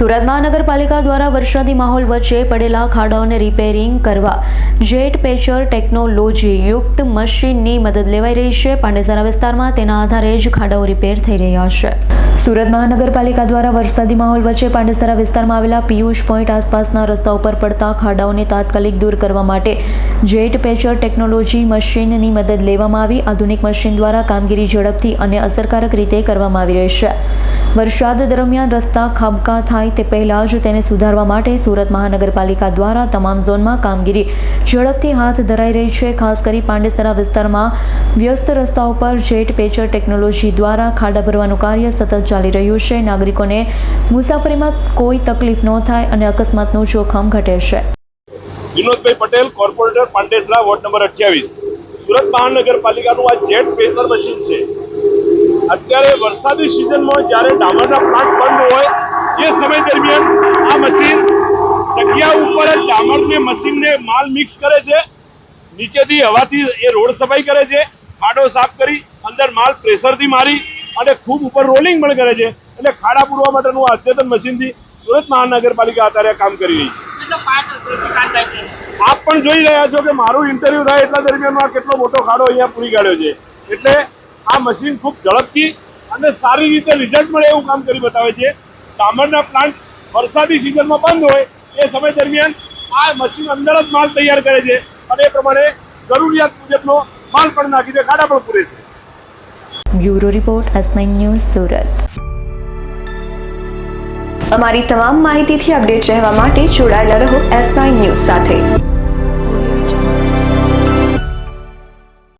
સુરત મહાનગરપાલિકા દ્વારા વરસાદી માહોલ વચ્ચે પડેલા ખાડાઓને રિપેરિંગ કરવા જેટ પેચર ટેકનોલોજી યુક્ત મશીનની મદદ લેવાઈ રહી છે. પાંડેસરા વિસ્તારમાં તેના આધારે જ ખાડાઓ રિપેર થઈ રહ્યા છે. સુરત મહાનગરપાલિકા દ્વારા વરસાદી માહોલ વચ્ચે પાંડેસરા વિસ્તારમાં આવેલા પિયુષ પોઈન્ટ આસપાસના રસ્તા ઉપર પડતા ખાડાઓને તાત્કાલિક દૂર કરવા માટે જેટ પેચર ટેકનોલોજી મશીનની મદદ લેવામાં આવી. આધુનિક મશીન દ્વારા કામગીરી ઝડપથી અને અસરકારક રીતે કરવામાં આવી રહી છે. વરસાદ દરમિયાન રસ્તા ખાબકા થાય તે પહેલાં જ તેને સુધારવા માટે સુરત મહાનગરપાલિકા દ્વારા તમામ ઝોનમાં કામગીરી ઝડપથી હાથ ધરાઈ રહી છે. ખાસ કરી પાંડેસરા વિસ્તારમાં વ્યસ્ત રસ્તાઓ પર જેટ પેચર ટેકનોલોજી દ્વારા ખાડા ભરવાનું કાર્ય સતત ચાલી રહ્યું છે. નાગરિકોને મુસાફરીમાં કોઈ તકલીફ ન થાય અને અકસ્માતનું જોખમ ઘટે છે. Vinodbhai Patel, corporator, Pandesara, ward number અઠ્યાવીસ. સુરત મહાનગરપાલિકાનું આ જેટ પેસર મશીન છે. અત્યારે વરસાદી સિઝનમાં જ્યારે ડામરના પ્લાન્ટ બંધ હોય એ સમય દરમિયાન આ મશીન જગ્યા ઉપર જ ડામરને મશીનને માલ મિક્સ કરે છે. નીચેથી હવાથી એ રોડ સફાઈ કરે છે. ખાડો સાફ કરી અંદર માલ પ્રેશરથી મારી અને ખૂબ ઉપર રોલિંગ પણ કરે છે. એટલે ખાડા પૂરવા માટેનું આ અદ્યતન મશીનથી સુરત મહાનગરપાલિકા અત્યારે કામ કરી રહી છે. આપ પણ જોઈ રહ્યા છો કે મારું ઇન્ટરવ્યુ થાય એટલા દરમિયાન આ કેટલો મોટો ખાડો અહીંયા પૂરી કાઢ્યો છે. એટલે આ મશીન ખૂબ ઝડપથી અને સારી રીતે રિઝલ્ટ મળે એવું કામ કરી બતાવે છે. ડામરના પ્લાન્ટ વરસાદી સિઝનમાં બંધ હોય, એ સમય દરમિયાન આ મશીન અંદર જ માલ તૈયાર કરે છે અને એ પ્રમાણે જરૂરિયાત મુજબનો માલ પણ નાખીને ખાડા પણ પૂરે છે. Bureau report S news Surat. અમારી તમામ માહિતીથી અપડેટ રહેવા માટે જોડાયેલા રહો એસ ન્યૂઝ સાથે.